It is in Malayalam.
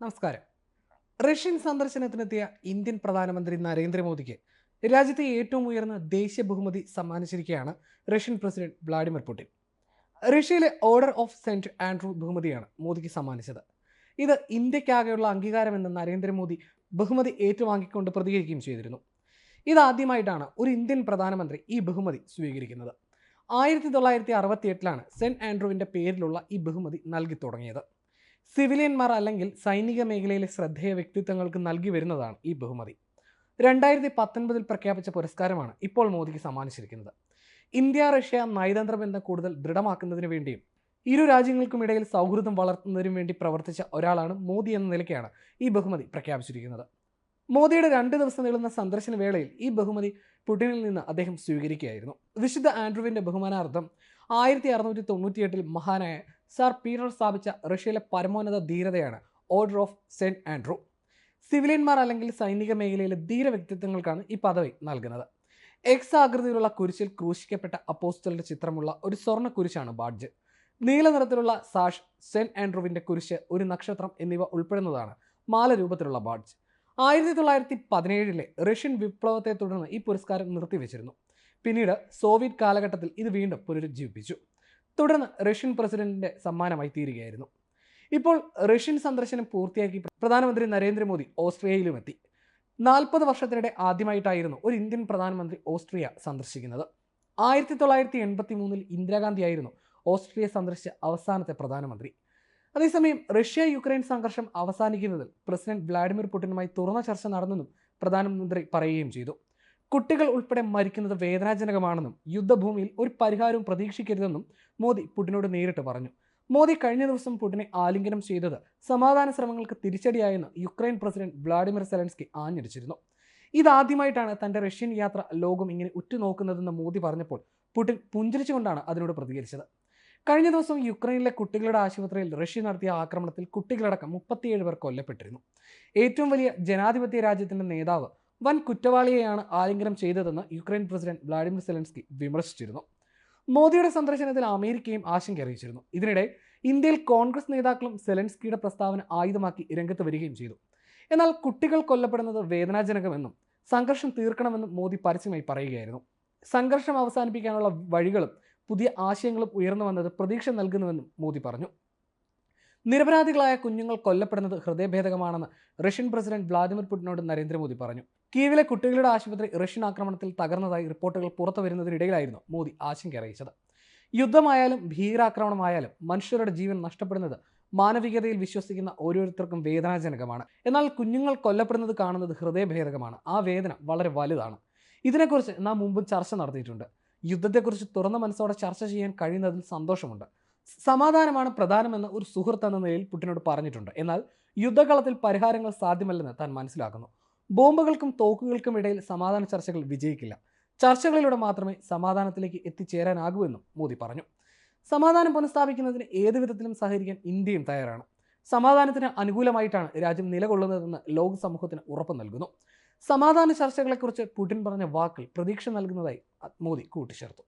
നമസ്കാരം. റഷ്യൻ സന്ദർശനത്തിനെത്തിയ ഇന്ത്യൻ പ്രധാനമന്ത്രി നരേന്ദ്രമോദിക്ക് രാജ്യത്തെ ഏറ്റവും ഉയർന്ന ദേശീയ ബഹുമതി സമ്മാനിച്ചിരിക്കുകയാണ് റഷ്യൻ പ്രസിഡന്റ് വ്ളാഡിമിർ പുടിൻ. റഷ്യയിലെ ഓർഡർ ഓഫ് സെന്റ് ആൻഡ്രൂ ബഹുമതിയാണ് മോദിക്ക് സമ്മാനിച്ചത്. ഇത് ഇന്ത്യക്കാകെയുള്ള അംഗീകാരമെന്ന് നരേന്ദ്രമോദി ബഹുമതി ഏറ്റുവാങ്ങിക്കൊണ്ട് പ്രതികരിക്കുകയും ചെയ്തിരുന്നു. ഇതാദ്യമായിട്ടാണ് ഒരു ഇന്ത്യൻ പ്രധാനമന്ത്രി ഈ ബഹുമതി സ്വീകരിക്കുന്നത്. ആയിരത്തി തൊള്ളായിരത്തി അറുപത്തി എട്ടിലാണ് സെന്റ് ആൻഡ്രൂവിന്റെ പേരിലുള്ള ഈ ബഹുമതി നൽകി തുടങ്ങിയത്. സിവിലിയന്മാർ അല്ലെങ്കിൽ സൈനിക മേഖലയിലെ ശ്രദ്ധേയ വ്യക്തിത്വങ്ങൾക്ക് നൽകി വരുന്നതാണ് ഈ ബഹുമതി. രണ്ടായിരത്തി പത്തൊൻപതിൽ പ്രഖ്യാപിച്ച പുരസ്കാരമാണ് ഇപ്പോൾ മോദിക്ക് സമ്മാനിച്ചിരിക്കുന്നത്. ഇന്ത്യ റഷ്യ നയതന്ത്ര ബന്ധം കൂടുതൽ ദൃഢമാക്കുന്നതിന് വേണ്ടിയും ഇരു രാജ്യങ്ങൾക്കുമിടയിൽ സൗഹൃദം വളർത്തുന്നതിനും വേണ്ടി പ്രവർത്തിച്ച ഒരാളാണ് മോദി എന്ന നിലയ്ക്കാണ് ഈ ബഹുമതി പ്രഖ്യാപിച്ചിരിക്കുന്നത്. മോദിയുടെ രണ്ട് ദിവസം നീളുന്ന സന്ദർശന വേളയിൽ ഈ ബഹുമതി പുടിനിൽ നിന്ന് അദ്ദേഹം സ്വീകരിക്കുകയായിരുന്നു. വിശുദ്ധ ആൻഡ്രുവിന്റെ ബഹുമാനാർത്ഥം ആയിരത്തി അറുന്നൂറ്റി തൊണ്ണൂറ്റിയെട്ടിൽ മഹാനായ സർ പീറ്റർ സ്ഥാപിച്ച റഷ്യയിലെ പരമോന്നത ധീരതയാണ് ഓർഡർ ഓഫ് സെന്റ് ആൻഡ്രൂ. സിവിലിയന്മാർ അല്ലെങ്കിൽ സൈനിക മേഖലയിലെ ധീര വ്യക്തിത്വങ്ങൾക്കാണ് ഈ പദവി നൽകുന്നത്. എക്സ് ആകൃതിയിലുള്ള കുരിശിൽ ക്രൂശിക്കപ്പെട്ട അപ്പോസ്റ്റലിന്റെ ചിത്രമുള്ള ഒരു സ്വർണ കുരിശാണ് ബാഡ്ജ്. നീല നിറത്തിലുള്ള സാഷ് സെന്റ് ആൻഡ്രൂവിന്റെ കുരിശ് ഒരു നക്ഷത്രം എന്നിവ ഉൾപ്പെടുന്നതാണ് മാല രൂപത്തിലുള്ള ബാഡ്ജ്. ആയിരത്തി തൊള്ളായിരത്തി പതിനേഴിലെ റഷ്യൻ വിപ്ലവത്തെ തുടർന്ന് ഈ പുരസ്കാരം നിർത്തിവെച്ചിരുന്നു. പിന്നീട് സോവിയറ്റ് കാലഘട്ടത്തിൽ ഇത് വീണ്ടും പുനരുജ്ജീവിപ്പിച്ചു. തുടർന്ന് റഷ്യൻ പ്രസിഡന്റിന്റെ സമ്മാനമായി തീരുകയായിരുന്നു. ഇപ്പോൾ റഷ്യൻ സന്ദർശനം പൂർത്തിയാക്കി പ്രധാനമന്ത്രി നരേന്ദ്രമോദി ഓസ്ട്രിയയിലും എത്തി നാൽപ്പത് വർഷത്തിനിടെ ആദ്യമായിട്ടായിരുന്നു ഒരു ഇന്ത്യൻ പ്രധാനമന്ത്രി ഓസ്ട്രിയ സന്ദർശിക്കുന്നത്. ആയിരത്തി തൊള്ളായിരത്തി എൺപത്തി മൂന്നിൽ ഇന്ദിരാഗാന്ധി ആയിരുന്നു ഓസ്ട്രിയ സന്ദർശിച്ച അവസാനത്തെ പ്രധാനമന്ത്രി. അതേസമയം റഷ്യ യുക്രൈൻ സംഘർഷം അവസാനിക്കുന്നതിൽ പ്രസിഡന്റ് വ്ളാഡിമിർ പുടിനുമായി തുറന്ന ചർച്ച നടന്നെന്നും പ്രധാനമന്ത്രി പറയുകയും ചെയ്തു. കുട്ടികൾ ഉൾപ്പെടെ മരിക്കുന്നത് വേദനാജനകമാണെന്നും യുദ്ധഭൂമിയിൽ ഒരു പരിഹാരവും പ്രതീക്ഷിക്കരുതെന്നും മോദി പുടിനോട് നേരിട്ട് പറഞ്ഞു. മോദി കഴിഞ്ഞ ദിവസം പുടിനെ ആലിംഗനം ചെയ്തത് സമാധാന ശ്രമങ്ങൾക്ക് തിരിച്ചടിയായെന്ന് യുക്രൈൻ പ്രസിഡന്റ് വ്ളാഡിമിർ സെലൻസ്കി ആഞ്ഞടിച്ചിരുന്നു. ഇതാദ്യമായിട്ടാണ് തന്റെ റഷ്യൻ യാത്ര ലോകം ഇങ്ങനെ ഉറ്റുനോക്കുന്നതെന്ന് മോദി പറഞ്ഞപ്പോൾ പുടിൻ പുഞ്ചിരിച്ചുകൊണ്ടാണ് അതിനോട് പ്രതികരിച്ചത്. കഴിഞ്ഞ ദിവസം യുക്രൈനിലെ കുട്ടികളുടെ ആശുപത്രിയിൽ റഷ്യ നടത്തിയ ആക്രമണത്തിൽ കുട്ടികളടക്കം മുപ്പത്തിയേഴ് പേർ കൊല്ലപ്പെട്ടിരുന്നു. ഏറ്റവും വലിയ ജനാധിപത്യ രാജ്യത്തിന്റെ നേതാവ് വൻ കുറ്റവാളിയെയാണ് ആലിംഗനം ചെയ്തതെന്ന് യുക്രൈൻ പ്രസിഡന്റ് വ്ളാഡിമിർ സെലൻസ്കി വിമർശിച്ചിരുന്നു. മോദിയുടെ സന്ദർശനത്തിൽ അമേരിക്കയും ആശങ്ക അറിയിച്ചിരുന്നു. ഇതിനിടെ ഇന്ത്യയിൽ കോൺഗ്രസ് നേതാക്കളും സെലൻസ്കിയുടെ പ്രസ്താവന ആയുധമാക്കി രംഗത്ത് വരികയും ചെയ്തു. എന്നാൽ കുട്ടികൾ കൊല്ലപ്പെടുന്നത് വേദനാജനകമെന്നും സംഘർഷം തീർക്കണമെന്നും മോദി പരസ്യമായി പറയുകയായിരുന്നു. സംഘർഷം അവസാനിപ്പിക്കാനുള്ള വഴികളും പുതിയ ആശയങ്ങളും ഉയർന്നു വന്നത് പ്രതീക്ഷ നൽകുന്നുവെന്നും മോദി പറഞ്ഞു. നിരപരാധികളായ കുഞ്ഞുങ്ങൾ കൊല്ലപ്പെടുന്നത് ഹൃദയഭേദകമാണെന്ന് റഷ്യൻ പ്രസിഡന്റ് വ്ളാദിമിർ പുടിനോട് നരേന്ദ്രമോദി പറഞ്ഞു. കീവിലെ കുട്ടികളുടെ ആശുപത്രി റഷ്യൻ ആക്രമണത്തിൽ തകർന്നതായി റിപ്പോർട്ടുകൾ പുറത്തു വരുന്നതിനിടയിലായിരുന്നു മോദി ആശങ്ക അറിയിച്ചത്. യുദ്ധമായാലും ഭീകരാക്രമണമായാലും മനുഷ്യരുടെ ജീവൻ നഷ്ടപ്പെടുന്നത് മാനവികതയിൽ വിശ്വസിക്കുന്ന ഓരോരുത്തർക്കും വേദനാജനകമാണ്. എന്നാൽ കുഞ്ഞുങ്ങൾ കൊല്ലപ്പെടുന്നത് കാണുന്നത് ഹൃദയഭേദകമാണ്. ആ വേദന വളരെ വലുതാണ്. ഇതിനെക്കുറിച്ച് നാം മുമ്പ് ചർച്ച നടത്തിയിട്ടുണ്ട്. യുദ്ധത്തെക്കുറിച്ച് തുറന്ന മനസ്സോടെ ചർച്ച ചെയ്യാൻ കഴിയുന്നതിൽ സന്തോഷമുണ്ട്. സമാധാനമാണ് പ്രധാനമെന്ന് ഒരു സുഹൃത്ത് എന്ന നിലയിൽ പുട്ടിനോട് പറഞ്ഞിട്ടുണ്ട്. എന്നാൽ യുദ്ധകളത്തിൽ പരിഹാരങ്ങൾ സാധ്യമല്ലെന്ന് താൻ മനസ്സിലാക്കുന്നു. ബോംബുകൾക്കും തോക്കുകൾക്കും ഇടയിൽ സമാധാന ചർച്ചകൾ വിജയിക്കില്ല. ചർച്ചകളിലൂടെ മാത്രമേ സമാധാനത്തിലേക്ക് എത്തിച്ചേരാനാകൂ എന്നും മോദി പറഞ്ഞു. സമാധാനം പുനഃസ്ഥാപിക്കുന്നതിന് ഏത് വിധത്തിലും സഹകരിക്കാൻ ഇന്ത്യയും തയ്യാറാണ്. സമാധാനത്തിന് അനുകൂലമായിട്ടാണ് രാജ്യം നിലകൊള്ളുന്നതെന്ന് ലോക സമൂഹത്തിന് ഉറപ്പ് നൽകുന്നു. സമാധാന ചർച്ചകളെക്കുറിച്ച് പുടിൻ പറഞ്ഞ വാക്കിൽ പ്രതീക്ഷ നൽകുന്നതായി മോദി കൂട്ടിച്ചേർത്തു.